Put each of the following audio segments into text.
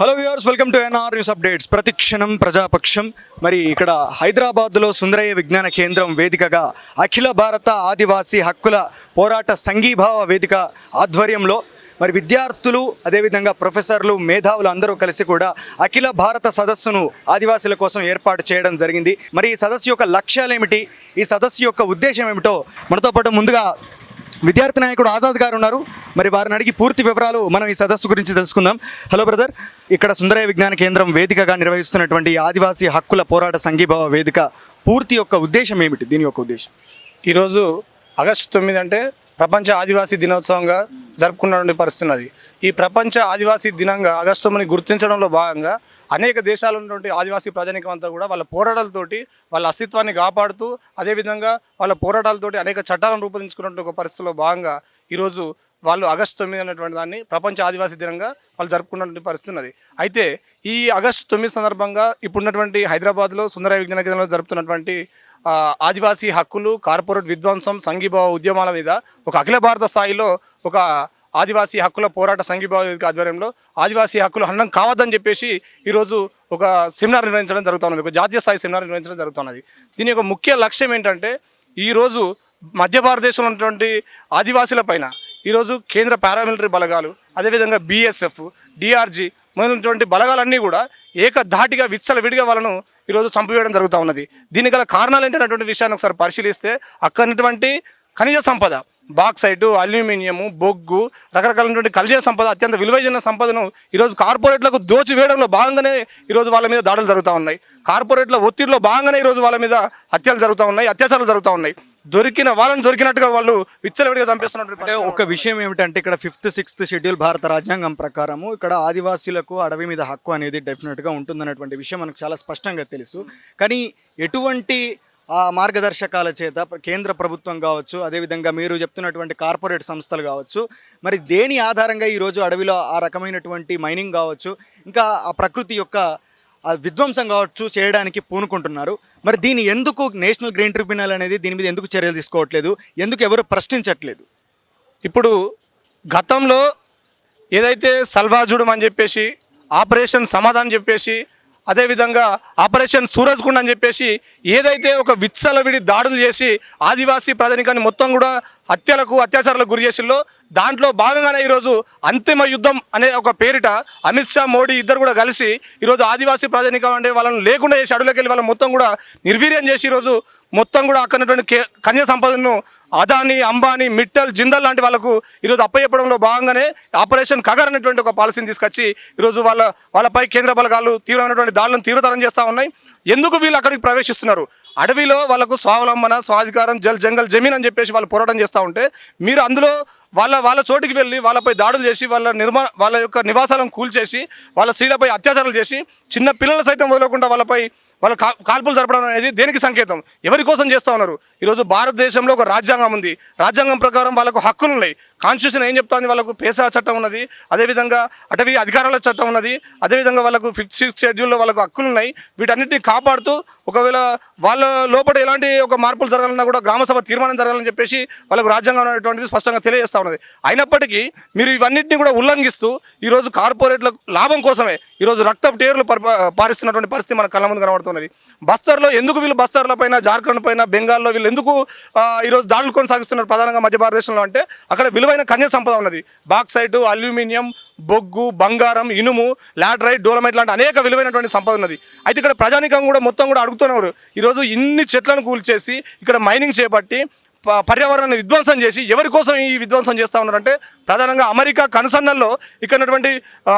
Hello viewers welcome to NR news updates ప్రతి క్షణం ప్రజాపక్షం. మరి ఇక్కడ హైదరాబాద్లో సుందరయ్య విజ్ఞాన కేంద్రం వేదికగా అఖిల భారత ఆదివాసీ హక్కుల పోరాట సంఘీభావ వేదిక ఆధ్వర్యంలో మరి విద్యార్థులు అదేవిధంగా ప్రొఫెసర్లు మేధావులు అందరూ కలిసి కూడా అఖిల భారత సదస్సును ఆదివాసీల కోసం ఏర్పాటు చేయడం జరిగింది. మరి ఈ సదస్సు యొక్క లక్ష్యాలు ఏమిటి ఈ సదస్సు యొక్క ఉద్దేశం ఏమిటో మనతో పాటు ముందుగా విద్యార్థి నాయకుడు ఆజాద్ గారు ఉన్నారు. మరి వారిని అడిగి పూర్తి వివరాలు మనం ఈ సదస్సు గురించి తెలుసుకుందాం. హలో బ్రదర్ ఇక్కడ సుందరయ విజ్ఞాన కేంద్రం వేదికగా నిర్వహిస్తున్నటువంటి ఆదివాసీ హక్కుల పోరాట సంఘీభావ వేదిక పూర్తి యొక్క ఉద్దేశం ఏమిటి? దీని యొక్క ఉద్దేశం. ఈరోజు ఆగస్టు తొమ్మిది అంటే ప్రపంచ ఆదివాసీ దినోత్సవంగా జరుపుకున్నటువంటి పరిస్థితి ఉన్నది. ఈ ప్రపంచ ఆదివాసీ దినంగా ఆగస్టుని గుర్తించడంలో భాగంగా అనేక దేశాలు ఉన్నటువంటి ఆదివాసీ ప్రజానికం అంతా కూడా వాళ్ళ పోరాటాలతోటి వాళ్ళ అస్తిత్వాన్ని కాపాడుతూ అదేవిధంగా వాళ్ళ పోరాటాలతోటి అనేక చట్టాలను రూపొందించుకున్నటువంటి ఒక పరిస్థితిలో భాగంగా ఈరోజు వాళ్ళు ఆగస్టు తొమ్మిది అనేటువంటి దాన్ని ప్రపంచ ఆదివాసీ దినంగా వాళ్ళు జరుపుకున్నటువంటి పరిస్థితి ఉన్నది. అయితే ఈ ఆగస్టు తొమ్మిది సందర్భంగా ఇప్పుడున్నటువంటి హైదరాబాద్లో సుందర విజ్ఞాన కేంద్రంలో జరుపుతున్నటువంటి ఆదివాసీ హక్కులు కార్పొరేట్ విధ్వంసం సంఘీభావ ఉద్యమాల మీద ఒక అఖిల భారత స్థాయిలో ఒక ఆదివాసీ హక్కుల పోరాట సంఘీభావ వేదిక ఆధ్వర్యంలో ఆదివాసీ హక్కులు హన్నం కావద్దని చెప్పేసి ఈరోజు ఒక సెమినార్ నిర్వహించడం జరుగుతున్నది ఒక జాతీయ స్థాయి సెమినార్ నిర్వహించడం జరుగుతున్నది. దీని యొక్క ముఖ్య లక్ష్యం ఏంటంటే ఈరోజు మధ్య భారతదేశంలో ఉన్నటువంటి ఆదివాసీల పైన ఈరోజు కేంద్ర పారామిలిటరీ బలగాలు అదేవిధంగా బీఎస్ఎఫ్ డిఆర్జీ మొదలైనటువంటి బలగాలన్నీ కూడా ఏకధాటిగా విచ్చలవిడిగా వాళ్ళను ఈరోజు చంపివేయడం జరుగుతూ ఉన్నది. దీనికి గల కారణాలు ఏంటనేటువంటి విషయాన్ని ఒకసారి పరిశీలిస్తే అక్కడనటువంటి ఖనిజ సంపద బాక్సైట్ అల్యూమినియము బొగ్గు రకరకాలైనటువంటి ఖనిజ సంపద అత్యంత విలువైన సంపదను ఈరోజు కార్పొరేట్లకు దోచి వేయడంలో భాగంగానే ఈరోజు వాళ్ళ మీద దాడులు జరుగుతూ ఉన్నాయి. కార్పొరేట్ల ఒత్తిడిలో భాగంగానే ఈరోజు వాళ్ళ మీద హత్యలు జరుగుతూ ఉన్నాయి అత్యాచారాలు జరుగుతూ ఉన్నాయి. దొరికిన వాళ్ళని దొరికినట్టుగా వాళ్ళు విచ్చలవిడిగా చంపేస్తున్నటువంటి అంటే ఒక విషయం ఏమిటంటే ఇక్కడ ఫిఫ్త్ సిక్స్త్ షెడ్యూల్ భారత రాజ్యాంగం ప్రకారము ఇక్కడ ఆదివాసీలకు అడవి మీద హక్కు అనేది డెఫినెట్గా ఉంటుందన్నటువంటి విషయం మనకు చాలా స్పష్టంగా తెలుసు. కానీ ఎటువంటి ఆ మార్గదర్శకాల చేత కేంద్ర ప్రభుత్వం కావచ్చు అదేవిధంగా మీరు చెప్తున్నటువంటి కార్పొరేట్ సంస్థలు కావచ్చు మరి దేని ఆధారంగా ఈరోజు అడవిలో ఆ రకమైనటువంటి మైనింగ్ కావచ్చు ఇంకా ఆ ప్రకృతి యొక్క విధ్వంసం కావచ్చు చేయడానికి పూనుకుంటున్నారు. మరి దీని ఎందుకు నేషనల్ గ్రీన్ ట్రిబ్యునల్ అనేది దీని మీద ఎందుకు చర్యలు తీసుకోవట్లేదు? ఎందుకు ఎవరు ప్రశ్నించట్లేదు? ఇప్పుడు గతంలో ఏదైతే సల్వాజుడం అని చెప్పేసి ఆపరేషన్ సమాధానం చెప్పేసి అదేవిధంగా ఆపరేషన్ సూరజ్ కుండ్ అని చెప్పేసి ఏదైతే ఒక విచ్చలవిడి దాడులు చేసి ఆదివాసీ ప్రజనికాన్ని మొత్తం కూడా హత్యలకు అత్యాచారాలకు గురి చేసిల్లో దాంట్లో భాగంగానే ఈరోజు అంతిమ యుద్ధం అనే ఒక పేరిట అమిత్ షా మోడీ ఇద్దరు కూడా కలిసి ఈరోజు ఆదివాసీ ప్రజానికం అంటే వాళ్ళని లేకుండా చేసి అడవులకు వెళ్ళి వాళ్ళని మొత్తం కూడా నిర్వీర్యం చేసి ఈరోజు మొత్తం కూడా అక్కడ కన్య సంపదను అదాని అంబానీ మిట్టల్ జిందల్ లాంటి వాళ్ళకు ఈరోజు అప్పయ్యపడంలో భాగంగానే ఆపరేషన్ కగర్ అనేటువంటి ఒక పాలసీని తీసుకొచ్చి ఈరోజు వాళ్ళ వాళ్ళపై కేంద్ర బలగాలు తీవ్రమైనటువంటి దాడులను తీవ్రతరం చేస్తూ ఉన్నాయి. ఎందుకు వీళ్ళు అక్కడికి ప్రవేశిస్తున్నారు? అడవిలో వాళ్ళకు స్వావలంబన స్వాధికారం జల్ జంగల్ జమీన్ అని చెప్పేసి వాళ్ళు పోరాటం చేస్తూ ఉంటే మీరు అందులో వాళ్ళ వాళ్ళ చోటికి వెళ్ళి వాళ్ళపై దాడులు చేసి వాళ్ళ నిర్మా వాళ్ళ యొక్క నివాసాలను కూల్చేసి వాళ్ళ స్త్రీలపై అత్యాచారాలు చేసి చిన్న పిల్లలు సైతం వదలకుండా వాళ్ళపై వాళ్ళ కా కాల్పులు జరపడం అనేది దేనికి సంకేతం? ఎవరి కోసం చేస్తూ ఉన్నారు? ఈరోజు భారతదేశంలో ఒక రాజ్యాంగం ఉంది. రాజ్యాంగం ప్రకారం వాళ్ళకు హక్కులు ఉన్నాయి. కాన్స్టిట్యూషన్ ఏం చెప్తాంది? వాళ్ళకు పేసా చట్టం ఉన్నది. అదేవిధంగా అటవీ అధికారాల చట్టం ఉన్నది. అదేవిధంగా వాళ్ళకు ఫిక్స్ షెడ్యూల్లో వాళ్ళకు హక్కులు ఉన్నాయి. వీటన్నిటిని కాపాడుతూ ఒకవేళ వాళ్ళ లోపల ఎలాంటి ఒక మార్పులు జరగాలన్నా కూడా గ్రామసభ తీర్మానం జరగాలని చెప్పేసి వాళ్ళకు రాజ్యాంగం అనేటువంటిది స్పష్టంగా తెలియజేస్తా ఉన్నది. అయినప్పటికీ మీరు ఇవన్నింటినీ కూడా ఉల్లంఘిస్తూ ఈరోజు కార్పొరేట్ల లాభం కోసమే ఈరోజు రక్తపు టేర్లు పారిస్తున్నటువంటి పరిస్థితి మన కళ్ళ ముందు కనబడుతున్నది. బస్తర్లో ఎందుకు వీళ్ళు బస్తర్ల పైన జార్ఖండ్ పైన బెంగాల్లో వీళ్ళు ఎందుకు ఈరోజు దాడులు కొనసాగిస్తున్నారు ప్రధానంగా మధ్య భారతదేశంలో అంటే అక్కడ విలువైన ఖనిజ సంపద ఉన్నది. బాక్సైట్ అల్యూమినియం బొగ్గు బంగారం ఇనుము లాటరైట్ డోలమైట్ లాంటి అనేక విలువైనటువంటి సంపద ఉన్నది. అయితే ఇక్కడ ప్రజానికం కూడా మొత్తం కూడా అడుగుతున్నారు ఈరోజు ఇన్ని చెట్లను కూల్చేసి ఇక్కడ మైనింగ్ చేపట్టి ప- పర్యావరణాన్ని విధ్వంసం చేసి ఎవరి కోసం ఈ విధ్వంసం చేస్తూ ఉన్నారంటే ప్రధానంగా అమెరికా కనుసన్నల్లో ఇక్కడ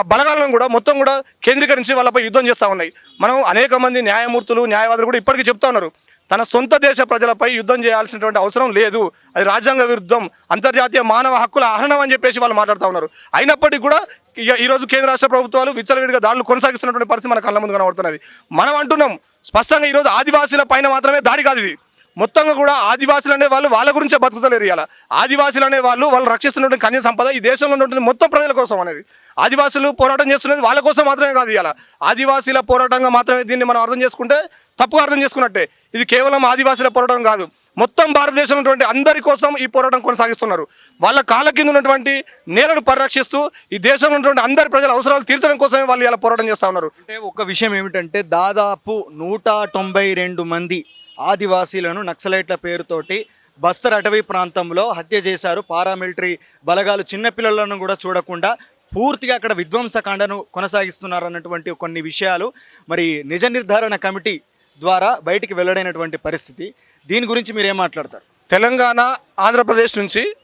బలగాలను కూడా మొత్తం కూడా కేంద్రీకరించి వాళ్ళపై యుద్ధం చేస్తూ ఉన్నాయి. మనం అనేక మంది న్యాయమూర్తులు న్యాయవాదులు కూడా ఇప్పటికీ చెప్తా ఉన్నారు. తన సొంత దేశ ప్రజలపై యుద్ధం చేయాల్సినటువంటి అవసరం లేదు. అది రాజ్యాంగ విరుద్ధం అంతర్జాతీయ మానవ హక్కుల హననం అని చెప్పేసి వాళ్ళు మాట్లాడుతూ ఉన్నారు. అయినప్పటికీ కూడా ఈరోజు కేంద్ర రాష్ట్ర ప్రభుత్వాలు విచ్చలవిడిగా దాడులు కొనసాగిస్తున్నటువంటి పరిస్థితి మన కళ్ళ ముందు కనబడుతున్నది. మనం అంటున్నాం స్పష్టంగా ఈరోజు ఆదివాసీల పైన మాత్రమే దాడి కాదు ఇది. మొత్తంగా కూడా ఆదివాసులు అనే వాళ్ళు వాళ్ళ గురించే బతుకుతలేరు ఇవాళ ఆదివాసులు అనే వాళ్ళు వాళ్ళు రక్షిస్తున్నటువంటి కన్య సంపద ఈ దేశంలో ఉన్నటువంటి మొత్తం ప్రజల కోసం అనేది. ఆదివాసులు పోరాటం చేస్తున్నది వాళ్ళ కోసం మాత్రమే కాదు ఇవాళ ఆదివాసీల పోరాటంగా మాత్రమే దీన్ని మనం అర్థం చేసుకుంటే తప్పుగా అర్థం చేసుకున్నట్టే. ఇది కేవలం ఆదివాసీల పోరాటం కాదు. మొత్తం భారతదేశంలో ఉన్నటువంటి అందరి కోసం ఈ పోరాటం కొనసాగిస్తున్నారు. వాళ్ళ కాళ్ళ కింద ఉన్నటువంటి నేలను పరిరక్షిస్తూ ఈ దేశంలో ఉన్నటువంటి అందరి ప్రజల అవసరాలు తీర్చడం కోసమే వాళ్ళు ఇలా పోరాటం చేస్తూ ఉన్నారు. అంటే ఒక విషయం ఏమిటంటే దాదాపు నూట తొంభై రెండు మంది ఆదివాసీలను నక్సలైట్ల పేరుతోటి బస్తర్ అటవీ ప్రాంతంలో హత్య చేశారు. పారామిలిటరీ బలగాలు చిన్నపిల్లలను కూడా చూడకుండా పూర్తిగా అక్కడ విధ్వంసకాండను కొనసాగిస్తున్నారు అన్నటువంటి కొన్ని విషయాలు. మరి నిజ నిర్ధారణ కమిటీ ద్వారా బయటికి వెల్లడైనటువంటి పరిస్థితి. దీని గురించి మీరు ఏం మాట్లాడతారు? తెలంగాణ ఆంధ్రప్రదేశ్ నుంచి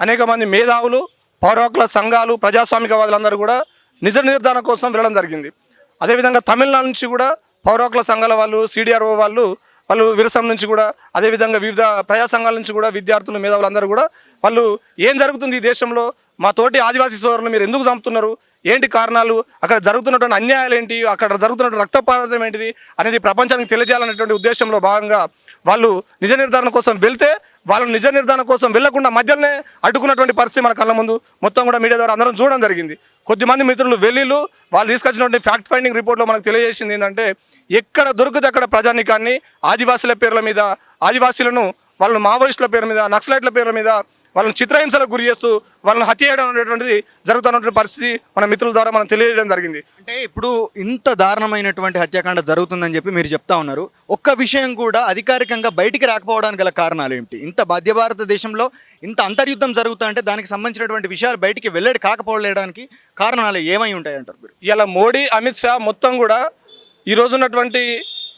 అనేక మంది మేధావులు పౌర సంఘాలు ప్రజాస్వామికవాదులందరూ కూడా నిజ నిర్ధారణ కోసం వెళ్ళడం జరిగింది. అదేవిధంగా తమిళనాడు నుంచి కూడా పౌర సంఘాల వాళ్ళు సిడిఆర్ఓ వాళ్ళు వాళ్ళు విరసం నుంచి కూడా అదేవిధంగా వివిధ ప్రజా సంఘాల నుంచి కూడా విద్యార్థులు మేధావులందరూ కూడా వాళ్ళు ఏం జరుగుతుంది ఈ దేశంలో? మా తోటి ఆదివాసీ సోదరులు మీరు ఎందుకు చంపుతున్నారు? ఏంటి కారణాలు? అక్కడ జరుగుతున్నటువంటి అన్యాయాలు ఏంటి? అక్కడ జరుగుతున్నటువంటి రక్తపాతం ఏంటిది? అనేది ప్రపంచానికి తెలియజేయాలనేటువంటి ఉద్దేశంలో భాగంగా వాళ్ళు నిజ నిర్ధారణ కోసం వెళ్తే వాళ్ళు నిజ నిర్ధారణ కోసం వెళ్ళకుండా మధ్యలోనే అడ్డుకున్నటువంటి పరిస్థితి మన కళ్ళ ముందు మొత్తం కూడా మీడియా ద్వారా అందరం చూడడం జరిగింది. కొద్దిమంది మిత్రులు వెళ్ళిళ్ళు వాళ్ళు తీసుకొచ్చినటువంటి ఫ్యాక్ట్ ఫైండింగ్ రిపోర్ట్లో మనకు తెలియజేసింది ఏంటంటే ఎక్కడ దొరికితే అక్కడ ప్రజానికాన్ని ఆదివాసుల పేర్ల మీద ఆదివాసీలను వాళ్ళను మావోయిస్టుల పేరు మీద నక్సలైట్ల పేర్ల మీద వాళ్ళని చిత్రహింసలకు గురి చేస్తూ వాళ్ళని హత్య చేయడం అనేటువంటిది జరుగుతున్నటువంటి పరిస్థితి మన మిత్రుల ద్వారా మనం తెలియజేయడం జరిగింది. అంటే ఇప్పుడు ఇంత దారుణమైనటువంటి హత్యాకాండ జరుగుతుందని చెప్పి మీరు చెప్తా ఉన్నారు. ఒక్క విషయం కూడా అధికారికంగా బయటికి రాకపోవడానికి గల కారణాలు ఏమిటి? ఇంత మధ్య భారతదేశంలో ఇంత అంతర్యుద్ధం జరుగుతా అంటే దానికి సంబంధించినటువంటి విషయాలు బయటికి వెళ్ళడి కాకపోవడానికి కారణాలు ఏమై ఉంటాయి అంటారు మీరు? ఇలా మోడీ అమిత్ షా మొత్తం కూడా ఈ రోజు ఉన్నటువంటి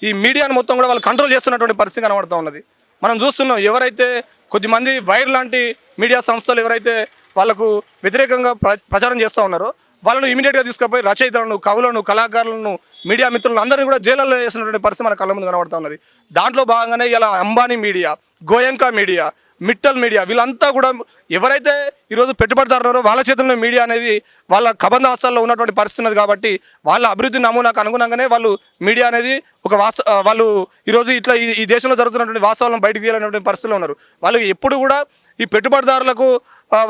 ఈ మీడియాను మొత్తం కూడా వాళ్ళు కంట్రోల్ చేస్తున్నటువంటి పరిస్థితి కనబడుతూ ఉన్నది. మనం చూస్తున్నాం ఎవరైతే కొద్దిమంది వైర్ లాంటి మీడియా సంస్థలు ఎవరైతే వాళ్ళకు వ్యతిరేకంగా ప్ర ప్రచారం చేస్తూ ఉన్నారో వాళ్ళను ఇమీడియట్గా తీసుకుపోయి రచయితలను కవులను కళాకారులను మీడియా మిత్రులను అందరినీ కూడా జైల్లో వేసినటువంటి పరిస్థితి మన కళ్ళ ముందు కనబడుతూ ఉన్నది. దాంట్లో భాగంగానే ఇలా Ambani media Goenka media Mittal media. వీళ్ళంతా కూడా ఎవరైతే ఈరోజు పెట్టుబడిదారున్నారో వాళ్ళ చేతుల్లో మీడియా అనేది వాళ్ళ కబంధ హాస్తాల్లో ఉన్నటువంటి పరిస్థితి ఉన్నది కాబట్టి వాళ్ళ అభివృద్ధి నమూనాకు అనుగుణంగానే వాళ్ళు మీడియా అనేది ఒక వాస్త వాళ్ళు ఈరోజు ఇట్లా ఈ దేశంలో జరుగుతున్నటువంటి వాస్తవాలను బయటకు తీయాలనేటువంటి పరిస్థితిలో ఉన్నారు. వాళ్ళు ఎప్పుడు కూడా ఈ పెట్టుబడిదారులకు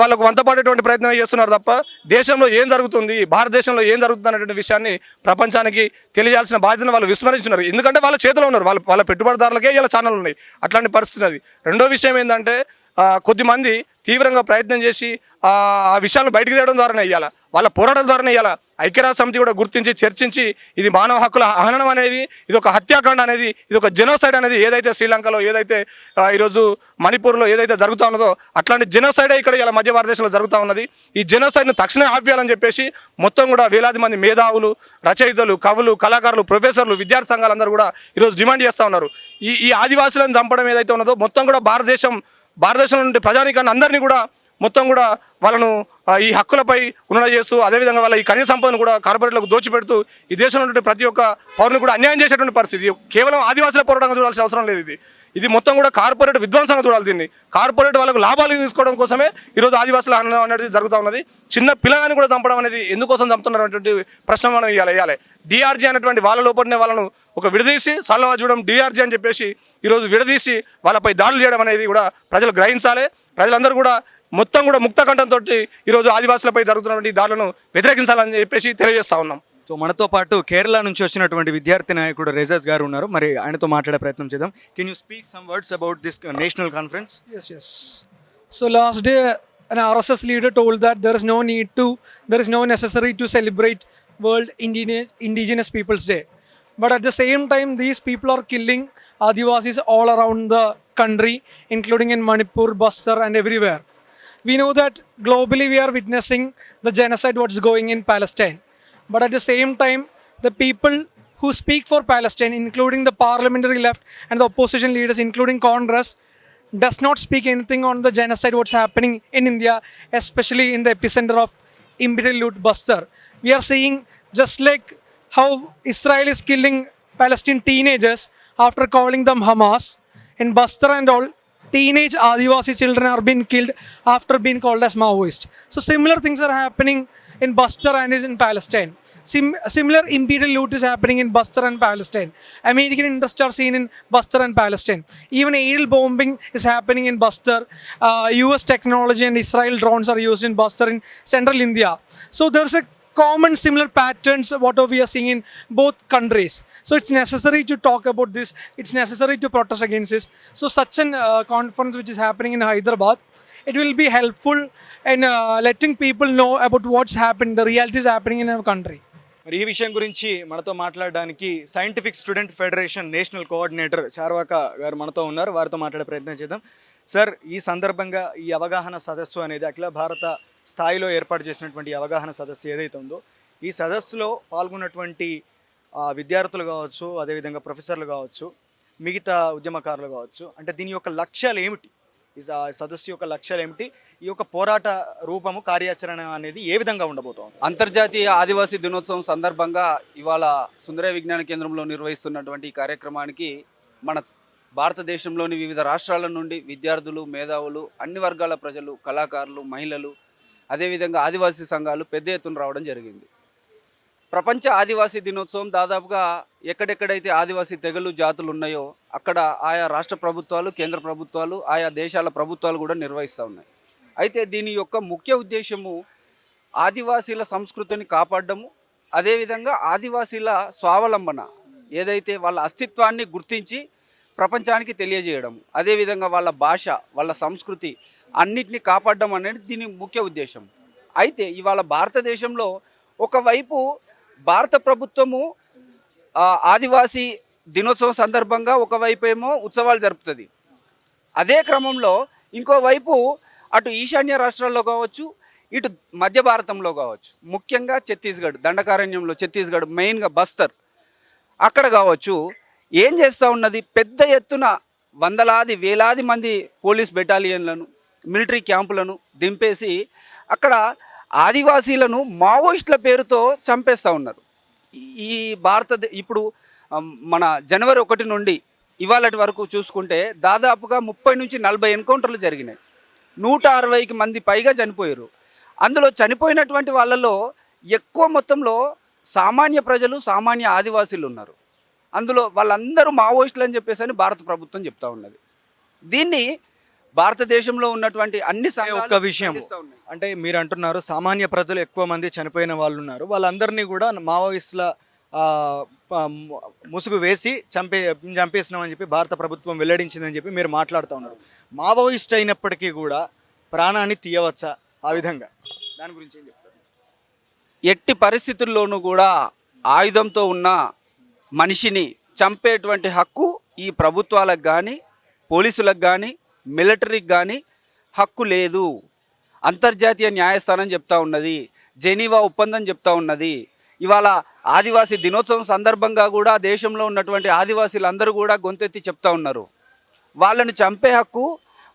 వాళ్ళకు వంతపడేటువంటి ప్రయత్నం చేస్తున్నారు తప్ప దేశంలో ఏం జరుగుతుంది భారతదేశంలో ఏం జరుగుతుంది అనేటువంటి విషయాన్ని ప్రపంచానికి తెలియాల్సిన బాధ్యతను వాళ్ళు విస్మరించున్నారు ఎందుకంటే వాళ్ళ చేతిలో ఉన్నారు. వాళ్ళ వాళ్ళ పెట్టుబడిదారులకే ఇలా ఛానల్ ఉన్నాయి. అట్లాంటి పరిస్థితి అది రెండో విషయం ఏంటంటే కొద్దిమంది తీవ్రంగా ప్రయత్నం చేసి ఆ విషయాలను బయటకు తేయడం ద్వారానే ఇవ్వాల వాళ్ళ పోరాటం ద్వారానే ఇవ్వాల ఐక్యరాజ్య సమితి కూడా గుర్తించి చర్చించి ఇది మానవ హక్కుల హననం అనేది ఇది ఒక హత్యాకాండ అనేది ఇది ఒక జెనోసైడ్ అనేది ఏదైతే శ్రీలంకలో ఏదైతే ఈరోజు మణిపూర్లో ఏదైతే జరుగుతూ ఉన్నదో అట్లాంటి జెనోసైడే ఇక్కడ ఇలా మధ్య భారతదేశంలో జరుగుతూ ఉన్నది. ఈ జెనోసైడ్ను తక్షణమే ఆపేయాలని చెప్పేసి మొత్తం కూడా వేలాది మంది మేధావులు రచయితలు కవులు కళాకారులు ప్రొఫెసర్లు విద్యార్థి సంఘాలందరూ కూడా ఈరోజు డిమాండ్ చేస్తూ ఉన్నారు. ఈ ఈ ఆదివాసులను చంపడం ఏదైతే ఉన్నదో మొత్తం కూడా భారతదేశం భారతదేశంలో నుండి ప్రజానీకాన్ని అందరినీ కూడా మొత్తం కూడా వాళ్ళను ఈ హక్కులపై ఉన్న చేస్తూ అదేవిధంగా వాళ్ళ ఈ ఖనిజ సంపదను కూడా కార్పొరేట్లకు దోచిపెడుతూ ఈ దేశంలో ఉన్నటువంటి ప్రతి ఒక్క పౌరుని కూడా అన్యాయం చేసేటువంటి పరిస్థితి. కేవలం ఆదివాసుల పోరాటంగా చూడాల్సిన అవసరం లేదు ఇది. ఇది మొత్తం కూడా కార్పొరేట్ విధ్వంసంగా చూడాలి దీన్ని. కార్పొరేట్ వాళ్ళకు లాభాలు తీసుకోవడం కోసమే ఈరోజు ఆదివాసుల హననం అనేది జరుగుతూ ఉన్నది. చిన్న పిల్లగాని కూడా చంపడం అనేది ఎందుకోసం చంపుతున్నారు ప్రశ్న మనం ఇవ్వాలి వేయాలి. డిఆర్జీ అనేటువంటి వాళ్ళ లోపలనే వాళ్ళను ఒక విడదీసి సల్లవా చూడడం డిఆర్జీ అని చెప్పేసి ఈరోజు విడదీసి వాళ్ళపై దాడులు చేయడం అనేది కూడా ప్రజలు గ్రహించాలి. ప్రజలందరూ కూడా మొత్తం కూడా ముక్త కంఠంతో ఈరోజు ఆదివాసులపై జరుగుతున్నటువంటి దాడులను వ్యతిరేకించాలని చెప్పేసి తెలియజేస్తా ఉన్నాం. సో మనతో పాటు కేరళ నుంచి వచ్చినటువంటి విద్యార్థి నాయకుడు రేజస్ గారు ఉన్నారు. మరి ఆయనతో మాట్లాడే ప్రయత్నం చేద్దాం. Can you speak some words about this national conference Yes, yes. So last day, an RSS leader told that there is no need to, there is no necessary to celebrate World Indigenous, Indigenous Peoples Day. But at the same time, these people are killing Adivasis all around the country, including in Manipur, Bastar, and everywhere. We know that globally we are witnessing the genocide what's going in Palestine. But at the same time, the people who speak for Palestine, including the parliamentary left and the opposition leaders, including Congress, does not speak anything on the genocide what's happening in India, especially in the epicenter of Imperial Loot Buster. We are seeing just like how Israel is killing Palestinian teenagers after calling them Hamas in Bastar and all. Teenage Adivasi children are being killed after being called as Maoist. So similar things are happening in Bastar and is in Palestine. Sim- similar imperial loot is happening in Bastar and Palestine. American interests are seen in Bastar and Palestine. Even aerial bombing is happening in Bastar. Uh, US technology and Israel drones are used in Bastar in central India. So there's a common similar patterns whatever we are seeing in both countries so it's necessary to talk about this it's necessary to protest against this so such an uh, conference which is happening in hyderabad it will be helpful in uh, letting people know about what's happening the reality in happening in our country. మరి ఈ విషయం గురించి మనతో మాట్లాడడానికి scientific student federation national coordinator Charvaka garu మనతో ఉన్నారు. వారితో మాట్లాడే ప్రయత్నం చేద్దాం. సార్ ఈ సందర్భంగా ఈ అవగాహన సదస్సు అనేది అఖిల భారత స్థాయిలో ఏర్పాటు చేసినటువంటి అవగాహన సదస్సు ఏదైతే ఉందో ఈ సదస్సులో పాల్గొన్నటువంటి విద్యార్థులు కావచ్చు అదేవిధంగా ప్రొఫెసర్లు కావచ్చు మిగతా ఉద్యమకారులు కావచ్చు అంటే దీని యొక్క లక్ష్యాలు ఏమిటి? ఈ సదస్సు యొక్క లక్ష్యాలు ఏమిటి? ఈ యొక్క పోరాట రూపము కార్యాచరణ అనేది ఏ విధంగా ఉండబోతోంది? అంతర్జాతీయ ఆదివాసీ దినోత్సవం సందర్భంగా ఇవాళ సుందర విజ్ఞాన కేంద్రంలో నిర్వహిస్తున్నటువంటి ఈ కార్యక్రమానికి మన భారతదేశంలోని వివిధ రాష్ట్రాల నుండి విద్యార్థులు మేధావులు అన్ని వర్గాల ప్రజలు కళాకారులు మహిళలు అదేవిధంగా ఆదివాసీ సంఘాలు పెద్ద ఎత్తున రావడం జరిగింది. ప్రపంచ ఆదివాసీ దినోత్సవం దాదాపుగా ఎక్కడెక్కడైతే ఆదివాసీ తెగలు జాతులు ఉన్నాయో అక్కడ ఆయా రాష్ట్ర ప్రభుత్వాలు కేంద్ర ప్రభుత్వాలు ఆయా దేశాల ప్రభుత్వాలు కూడా నిర్వహిస్తూ ఉన్నాయి. అయితే దీని యొక్క ముఖ్య ఉద్దేశము ఆదివాసీల సంస్కృతిని కాపాడడము అదేవిధంగా ఆదివాసీల స్వావలంబన ఏదైతే వాళ్ళ అస్తిత్వాన్ని గుర్తించి ప్రపంచానికి తెలియజేయడం అదేవిధంగా వాళ్ళ భాష వాళ్ళ సంస్కృతి అన్నిటిని కాపాడడం అనేది దీని ముఖ్య ఉద్దేశం. అయితే ఇవాళ భారతదేశంలో ఒకవైపు భారత ప్రభుత్వము ఆదివాసీ దినోత్సవం సందర్భంగా ఒకవైపు ఏమో ఉత్సవాలు జరుపుతుంది. అదే క్రమంలో ఇంకోవైపు అటు ఈశాన్య రాష్ట్రాల్లో కావచ్చు ఇటు మధ్య భారతంలో కావచ్చు ముఖ్యంగా ఛత్తీస్గఢ్ దండకారణ్యంలో ఛత్తీస్గఢ్ మెయిన్గా బస్తర్ అక్కడ కావచ్చు ఏం చేస్తూ ఉన్నది? పెద్ద ఎత్తున వందలాది వేలాది మంది పోలీస్ బెటాలియన్లను మిలిటరీ క్యాంపులను దింపేసి అక్కడ ఆదివాసీలను మావోయిస్టుల పేరుతో చంపేస్తూ ఉన్నారు. ఈ భారత ఇప్పుడు మన జనవరి ఒకటి నుండి ఇవాళటి వరకు చూసుకుంటే దాదాపుగా ముప్పై నుంచి నలభై ఎన్కౌంటర్లు జరిగినాయి. నూట అరవైకి మంది పైగా చనిపోయారు. అందులో చనిపోయినటువంటి వాళ్ళలో ఎక్కువ మొత్తంలో సామాన్య ప్రజలు సామాన్య ఆదివాసీలు ఉన్నారు. అందులో వాళ్ళందరూ మావోయిస్టులు అని చెప్పేసి అని భారత ప్రభుత్వం చెప్తా ఉన్నది. దీన్ని భారతదేశంలో ఉన్నటువంటి అన్ని ఒక్క విషయం. అంటే మీరు అంటున్నారు సామాన్య ప్రజలు ఎక్కువ మంది చనిపోయిన వాళ్ళు ఉన్నారు వాళ్ళందరినీ కూడా మావోయిస్టుల ముసుగు వేసి చంపే చంపేసినామని చెప్పి భారత ప్రభుత్వం వెల్లడించిందని చెప్పి మీరు మాట్లాడుతూ ఉన్నారు. మావోయిస్ట్ అయినప్పటికీ కూడా ప్రాణాన్ని తీయవచ్చా ఆ విధంగా? దాని గురించి ఏం చెప్తారు? ఎట్టి పరిస్థితుల్లోనూ కూడా ఆయుధంతో ఉన్న మనిషిని చంపేటువంటి హక్కు ఈ ప్రభుత్వాలకు కానీ పోలీసులకు కానీ మిలిటరీకి కానీ హక్కు లేదు. అంతర్జాతీయ న్యాయస్థానం చెప్తా ఉన్నది. జెనీవా ఒప్పందం చెప్తా ఉన్నది. ఇవాళ ఆదివాసీ దినోత్సవం సందర్భంగా కూడా దేశంలో ఉన్నటువంటి ఆదివాసీలందరూ కూడా గొంతెత్తి చెప్తా ఉన్నారు. వాళ్ళను చంపే హక్కు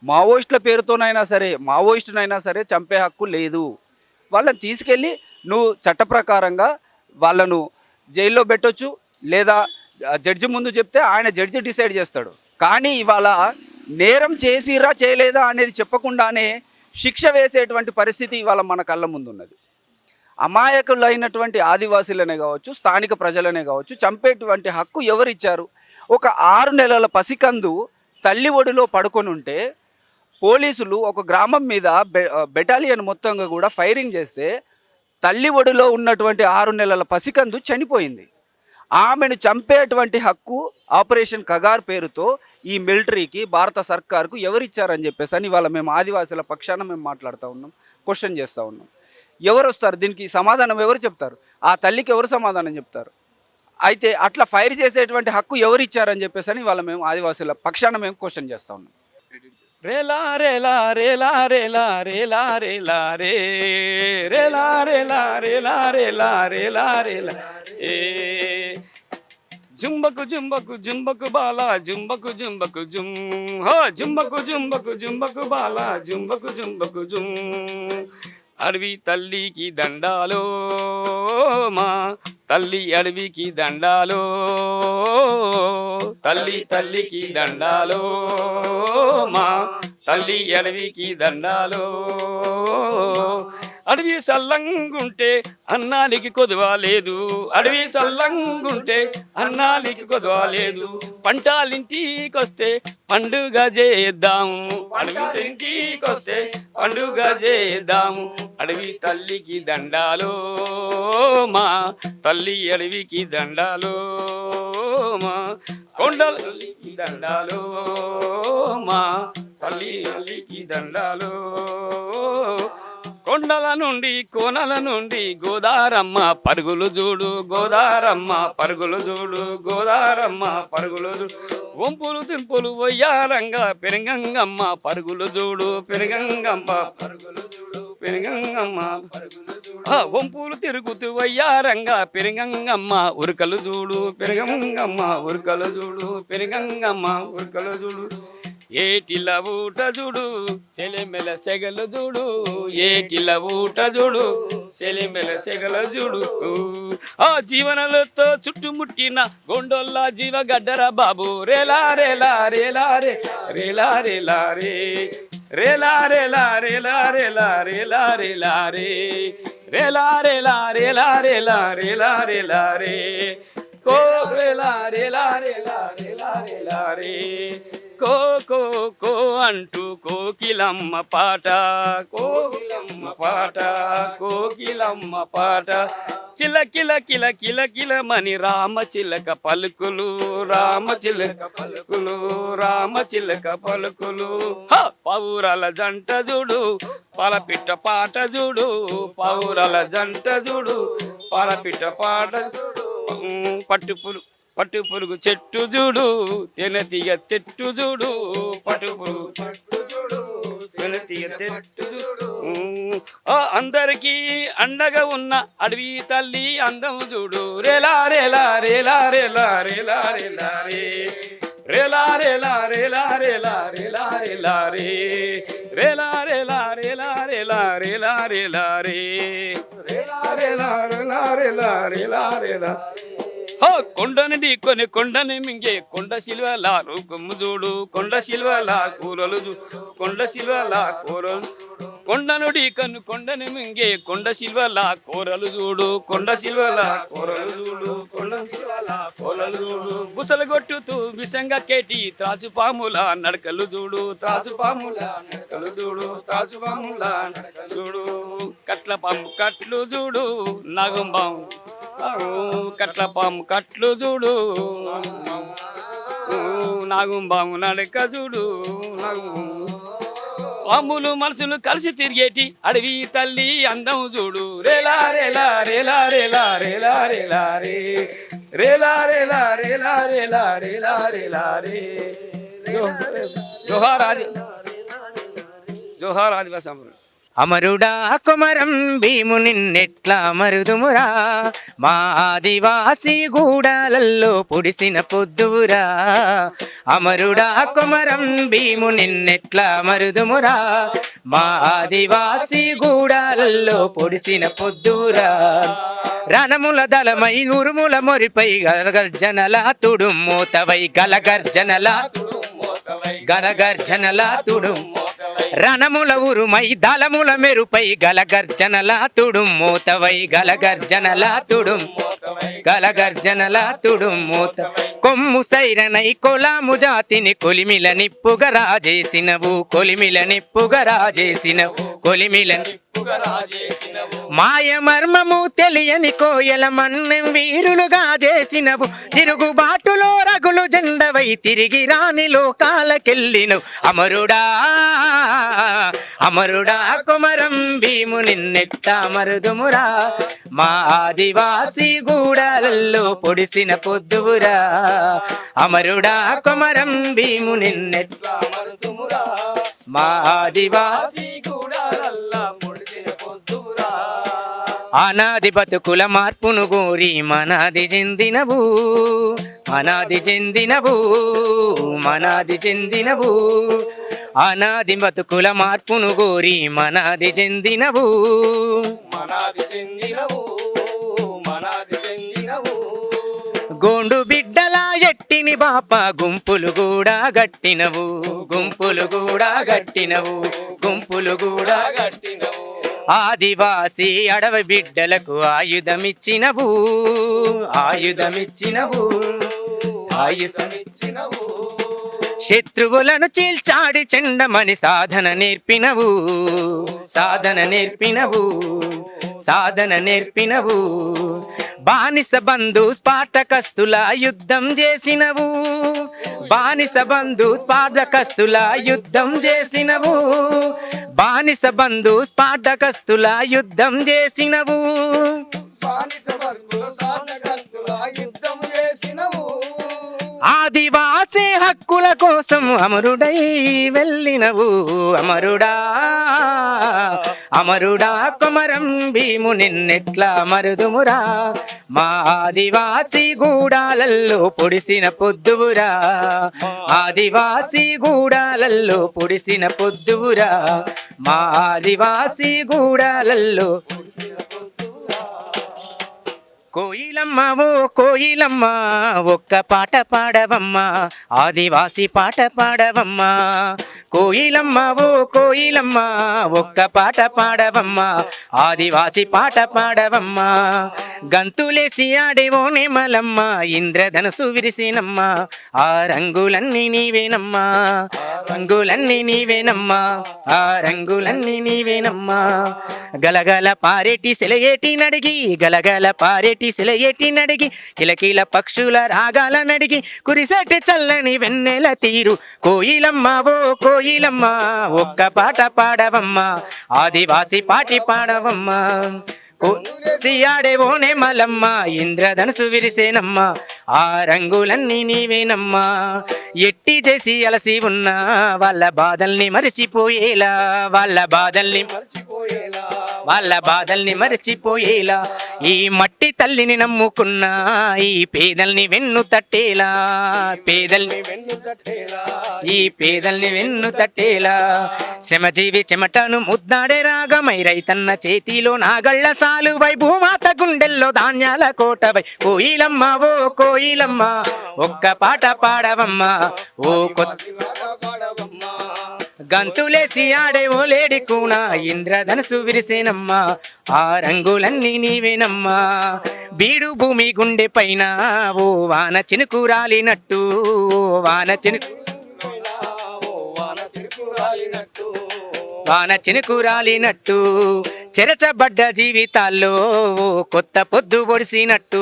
మావోయిస్టుల పేరుతోనైనా సరే మావోయిస్టునైనా సరే చంపే హక్కు లేదు. వాళ్ళని తీసుకెళ్ళి నువ్వు చట్ట ప్రకారంగా వాళ్ళను జైల్లో పెట్టొచ్చు లేదా జడ్జి ముందు చెప్తే ఆయన జడ్జి డిసైడ్ చేస్తాడు. కానీ ఇవాళ నేరం చేసిరా చేయలేదా అనేది చెప్పకుండానే శిక్ష వేసేటువంటి పరిస్థితి ఇవాళ మన కళ్ళ ముందున్నది. అమాయకులైనటువంటి ఆదివాసీలనే కావచ్చు స్థానిక ప్రజలనే కావచ్చు చంపేటువంటి హక్కు ఎవరిచ్చారు? ఒక ఆరు నెలల పసికందు తల్లి ఒడిలో పడుకొని ఉంటే పోలీసులు ఒక గ్రామం మీద బె బెటాలియన్ మొత్తంగా కూడా ఫైరింగ్ చేస్తే తల్లి ఒడిలో ఉన్నటువంటి ఆరు నెలల పసికందు చనిపోయింది. ఆమెను చంపేటువంటి హక్కు ఆపరేషన్ కగార్ పేరుతో ఈ మిలిటరీకి భారత సర్కార్కు ఎవరిచ్చారని చెప్పేసి అని ఇవాళ మేము ఆదివాసుల పక్షాన మేము మాట్లాడుతూ ఉన్నాం క్వశ్చన్ చేస్తూ ఉన్నాం ఎవరు వస్తారు దీనికి సమాధానం ఎవరు చెప్తారు ఆ తల్లికి ఎవరు సమాధానం చెప్తారు అయితే అట్లా ఫైర్ చేసేటువంటి హక్కు ఎవరు ఇచ్చారని చెప్పేసి అని ఇవాళ మేము ఆదివాసుల పక్షాన మేము క్వశ్చన్ చేస్తూ ఉన్నాం రేలా రేలా రేలా రేలా రేలా రేలా రే రేలా రేలా రేలా రేలా రేలా రేలా ఏ జుంబకు జుంబకు జుంబకు బాల జుంబకు జుంబకు జుమ్ హో జుంబకు జుంబకు జుంబకు బాల జుంబకు జుంబకు జుమ్ అడవి తల్లికి దండాలో మా తల్లి అడవికి దండాలో తల్లి తల్లికి దండాలో మా తల్లి అడవికి దండాలో. అడవి సల్లంగుంటే అన్నానికి కొదవాలేదు అడవి సల్లంగుంటే అన్నానికి కొదవాలేదు పంటాలింటికొస్తే పండుగ చేద్దాము. అడవి ఇంటికొస్తే పండుగ చేద్దాము. అడవి తల్లికి దండాలో మా తల్లి అడవికి దండాలో మా కొండల తల్లికి దండాలో మా తల్లి అల్లికి దండాలో కొండల నుండి కోనల నుండి గోదారమ్మ పరుగులు చూడు గోదారమ్మ పరుగులు చూడు గోదారమ్మ పరుగులు చూడు వంపులు తింపులు వయ్యారంగా పెరుగంగమ్మ పరుగులు చూడు పెరుగంగమ్మ పరుగులు చూడు పెరుగంగమ్మ వంపులు తిరుగుతూ వయ్యారంగా పెరుగంగమ్మ ఉరుకలు చూడు పెరుగంగమ్మ ఉరకలు చూడు పెరుగంగమ్మ ఉరుకలు చూడు. ఏటిల ఊట చూడు సెలిమెల సెగల చూడు ఏటిల ఊట చూడు సెలిమెల సెగల చూడు ఆ జీవనలతో చుట్టుముట్టిన గొండొల్ల జీవగడ్డర బాబు రేలా రేలా రేలా రే రేలా రేలా రే రేలా రేలా రేలా రేలా రేలా రేలా రే రేలా రేలా రేలా రేలా రేలా రేలా రే కో రేలా రేలా రేలా రేలా రేలా రే కో కో కో అంటూ కోకిలమ్మ పాట. కోకిలమ్మ పాట కోకిలమ్మ పాట. కిల కిల కిల కిల కిలమని రామ చిలక పలుకులు రామ చిలక పలుకులు రామ చిలక పలుకులు. పౌరల జంట చూడు పలపిట్ట పాట చూడు పౌరల జంట చూడు పలపిట్ట పాట చూడు. పట్టు పులు పట్టు పురుగు చెట్టు చూడు తెనతీగ తెట్టు చూడు పట్టు పురుగు చెట్టు చూడు తెనతీగ చూడు అందరికీ అండగా ఉన్న అడవి తల్లి అందం చూడు రేలా రేలా రేలా రేలా రేలా రేలా రే రేలా రేలా రేలా రేలా రేలా రేలా రే రేలా రేలా రేలా రేలా రేలా రేలా రే రేలా రేలా రేలా రేలా రేలా రేలా హో కొండని కొని కొండని మింగే కొండ శిల్వల రూపము చూడు కొండ శిల్వల కూరలు కొండ శిల్వల కూరలు కొండనుడి కన్ను కొండని మింగే కొండ శిల్వల కూరలు చూడు కొండ సిల్వలా కూరలు చూడు కొండ శిల్వల కూరలు చూడు. బుసలు కొట్టుతూ విషంగా కేటి త్రాచు పాముల నడకలు చూడు త్రాచు పాముల నడకలు చూడు త్రాచు పాముల నడకలు చూడు. కట్ల పాము కట్లు చూడు నాగం బాము కట్ల పాము కట్లు చూడు నాగుంబాము నడక చూడు పాములు మనసులు కలిసి తిరిగేటి అడవి తల్లి అందం చూడు రేలా రేలా రేలా రేలా రేలా రేలా రే రేలా రేలా రేలా రేలా రేలా రేలా రే జోహార్ ఆది జోహార్ ఆదివాసి అమరుడా కుమరం భీము నిన్నెట్లా మరుదుమురా? మా ఆదివాసి గూడాలల్లో పొడిసిన పొద్దువురా. అమరుడా కుమరం భీము నిన్నెట్లా మరుదుమురా? మా ఆదివాసి గూడాలల్లో పొడిసిన పొద్దురా రణముల దళమై ఉరుముల మొరిపై గలగర్జనల తుడుమ్మూతవై గలగర్జనల గలగర్జనల తుడుం రణముల ఉరుమై దళముల మెరుపై గలగర్జనలా తుడుం మూతవై గలగర్జనలా తుడుం గలగర్జనలా తుడుం మూత. కొమ్ము సైరనై కొలాము జాతిని కొలిమిల నిప్పుగ రాజేసినవు కొలిమిల నిప్పుగ రాజేసినవు కొలిమిల మాయ మర్మము తెలియని కోయల మన్నెం వీరులుగా చేసినవు. తిరుగుబాటులో రగులు జెండవై తిరిగి రాని లోకాలకెళ్ళినవు. అమరుడా అమరుడా కుమరం భీము నిన్నెట్ట మరుదుమురా. మా ఆదివాసి గూడాలలో పొడిసిన పొద్దువురా. అమరుడా కుమరం భీము నిన్నెట్ట మరుదుమురా. మా ఆదివాసి గూడాలల్లా అనాది బతుకుల మార్పును గోరి మనాది చెందినవు. అనాది చెందినవు మనాది చెందినవు. అనాది బతుకుల మార్పును గోరి మనాది చెందినవు. మనాది చెందినవు మనాది చెందినవు. గోండు బిడ్డల ఎట్టిని బాప గుంపులు కూడా గట్టినవు. గుంపులు కూడా గట్టినవు. గుంపులు కూడా గట్టినవు. ఆదివాసి అడవి బిడ్డలకు ఆయుధమిచ్చినవు. ఆయుధమిచ్చినవు. ఆయుసమిచ్చినవు శత్రువులను చీల్చాడి చెండమని సాధన నేర్పినవు. సాధన నేర్పినవు. సాధన నేర్పినవు. బానిస బంధు స్పాటకస్తుల యుద్ధం చేసినవు. బానిస బంధు స్పాటకస్తుల యుద్ధం చేసినవు. బానిస బంధు స్పాటకస్తుల యుద్ధం చేసినవు. ఆదివాసీ హక్కుల కోసం అమరుడై వెళ్ళినవు అమరుడా. అమరుడా కుమరం భీము నిన్నెట్లా మరుదుమురా. మా ఆదివాసి గూడాలల్లో పొడిసిన పొద్దువురా. ఆదివాసీ గూడాలల్లో పొడిసిన పొద్దువురా. మా ఆదివాసి గూడాలల్లో కోయిలమ్మ ఓ కోయిలమ్మ ఒక్క పాట పాడవమ్మా ఆదివాసి పాట పాడవమ్మా. కోయిలమ్మ ఓ కోయిలమ్మ ఒక్క పాట పాడవమ్మా ఆదివాసి పాట పాడవమ్మా. గంతులేసి ఆడేవో నెమలమ్మ ఇంద్రధనసు విరిసినమ్మ ఆ రంగులన్నీ నీవేనమ్మా రంగులన్నీ నీవేనమ్మా ఆ రంగులన్నీ నీవేనమ్మా. గలగల పారేటి సెలయేటి నడిగి గలగల పారేటి సెలయేటి నడిగి కిలకీల పక్షుల రాగాల నడిగి కురిసటి చల్లని వెన్నెల తీరు. కోయిలమ్మ ఓ కోయిలమ్మ ఒక్క పాట పాడవమ్మా ఆదివాసి పాటి పాడవమ్మా. సియాడే ఓనే మలమ్మ ఇంద్రధనుసు విరిసేనమ్మ ఆ రంగులన్నీ నీవేనమ్మా. ఎట్టి చేసి అలసి ఉన్నా వాళ్ళ బాధల్ని మరిచిపోయేలా వాళ్ళ బాధల్ని వాళ్ళ బాధల్ని మరిచిపోయేలా ఈ మట్టి తల్లిని నమ్ముకున్నా ఈ పేదల్ని వెన్ను తట్టేలా పేదల్ని వెన్ను తట్టేలా ఈ పేదల్ని వెన్ను తట్టేలా. శ్రమజీవి చెమటను ముద్దాడే రాగమై రైతన్న చేతిలో నాగళ్ళ సాలువై భూమాత గుండెల్లో ధాన్యాల కోటవై కోయిలమ్మ ఓ కోయిలమ్మ ఒక్క పాట పాడవమ్మ ఓ కొత్త గంతులేసి ఆడే ఓ లేడి కూన. ఇంద్రధనసు విరిసేనమ్మా. ఆ రంగులన్నీ నీవేనమ్మా. బీడు భూమి గుండె పైన ఓ వాన చినుకు రాలినట్టు. వాన చినుకు వాన చినుకు రాలినట్టు. చెరచబడ్డ జీవితాల్లో ఓ కొత్త పొద్దు పొడిసినట్టు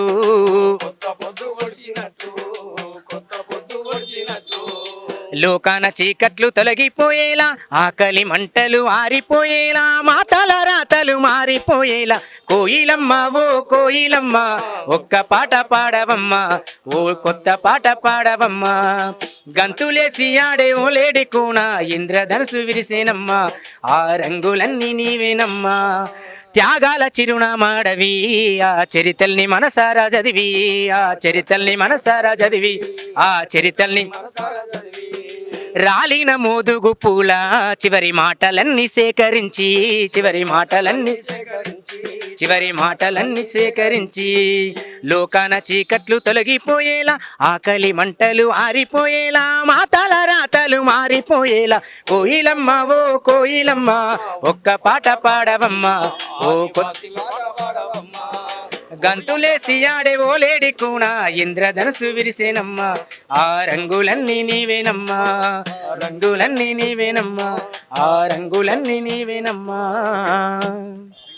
లోకాన చీకట్లు తొలగిపోయేలా ఆకలి మంటలు ఆరిపోయేలా మాటల రాతలు మారిపోయేలా కోయిలమ్మ ఓ కోయిలమ్మ ఒక్క పాట పాడవమ్మా ఓ కొత్త పాట పాడవమ్మా. గంతులేసి ఆడే ఓ లేడి కూన ఇంద్రధనుసు విరిసేనమ్మా ఆ రంగులన్నీ నీవేనమ్మా. త్యాగాల చిరునామాడవి ఆ చరితల్ని మనసారా చదివి ఆ చరితల్ని మనసారా చదివి ఆ చరితల్ని రాలిన మోదుగు పూల చివరి మాటలన్నీ సేకరించి చివరి మాటలన్నీ చివరి మాటలన్నీ సేకరించి లోకాన చీకట్లు తొలగిపోయేలా ఆకలి మంటలు ఆరిపోయేలా మాతల రాతలు మారిపోయేలా కోయిలమ్మ ఓ కోయిలమ్మ ఒక్క పాట పాడవమ్మా ఓ కొత్త గంతులేసి ఆడే ఓ లేడి కూన ఇంద్రధనుసు విరిసేనమ్మా. ఆ రంగులన్నీ నీవేనమ్మా. రంగులన్నీ నీవేనమ్మా. ఆ రంగులన్నీ నీవేనమ్మా.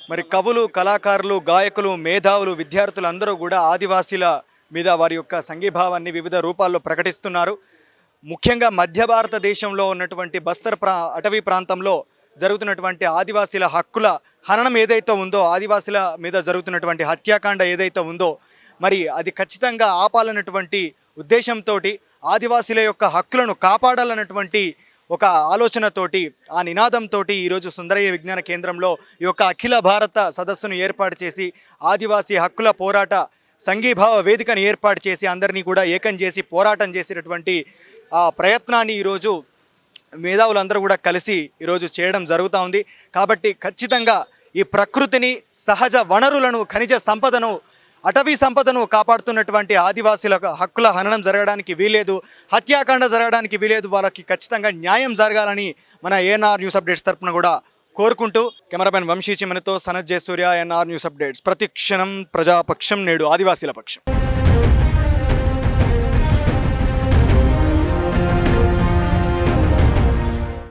మరి కవులు కళాకారులు గాయకులు మేధావులు విద్యార్థులు అందరూ కూడా ఆదివాసీల మీద వారి యొక్క సంఘీభావాన్ని వివిధ రూపాల్లో ప్రకటిస్తున్నారు. ముఖ్యంగా మధ్య భారతదేశంలో ఉన్నటువంటి బస్తర్ ప్రా అటవీ ప్రాంతంలో జరుగుతున్నటువంటి ఆదివాసీల హక్కుల హననం ఏదైతే ఉందో ఆదివాసీల మీద జరుగుతున్నటువంటి హత్యాకాండ ఏదైతే ఉందో మరి అది ఖచ్చితంగా ఆపాలన్నటువంటి ఉద్దేశంతో ఆదివాసీల యొక్క హక్కులను కాపాడాలన్నటువంటి ఒక ఆలోచనతోటి ఆ నినాదంతో ఈరోజు సుందరయ్య విజ్ఞాన కేంద్రంలో ఈ యొక్క అఖిల భారత సదస్సును ఏర్పాటు చేసి ఆదివాసీ హక్కుల పోరాట సంఘీభావ వేదికను ఏర్పాటు చేసి అందరినీ కూడా ఏకం చేసి పోరాటం చేసినటువంటి ఆ ప్రయత్నాన్ని ఈరోజు మేధావులందరూ కూడా కలిసి ఈరోజు చేయడం జరుగుతూ ఉంది. కాబట్టి ఖచ్చితంగా ఈ ప్రకృతిని సహజ వనరులను ఖనిజ సంపదను అటవీ సంపదను కాపాడుతున్నటువంటి ఆదివాసీల హక్కుల హననం జరగడానికి వీలేదు హత్యాకాండ జరగడానికి వీలేదు వాళ్ళకి ఖచ్చితంగా న్యాయం జరగాలని మన ఏఎన్ఆర్ న్యూస్ అప్డేట్స్ తరఫున కూడా కోరుకుంటూ cameraman Vamshi చిమనితో Sanath Jayasuriya NR news updates. ప్రతి క్షణం ప్రజాపక్షం నేడు ఆదివాసీల పక్షం.